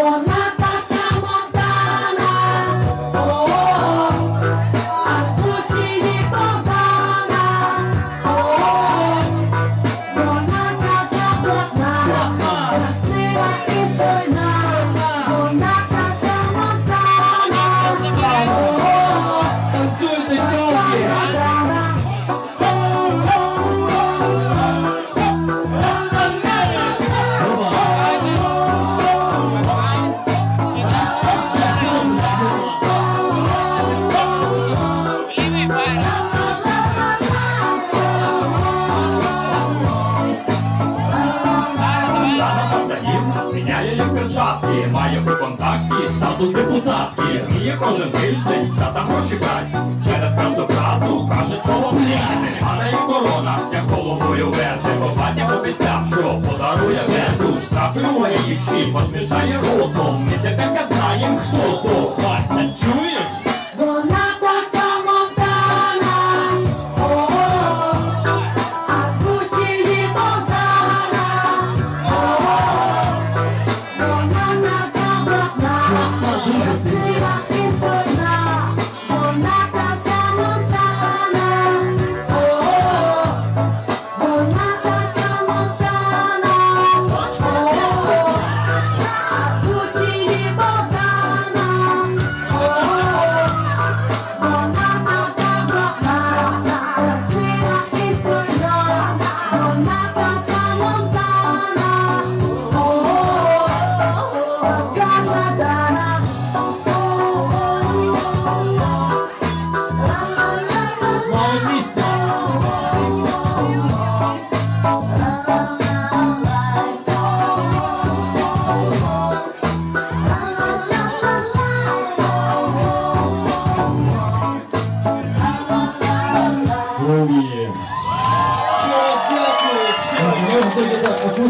我们 має контакті статус депутатки. Вміє кожен тиждень тата гроші брать. Через кожну фразу каже слово блядь. А неї корона, як головою верти. Бо батя обіцяв, що подарує верту. штрафи у всі, посмішає ротом. Ми тепер знаєм, хто то. 普通。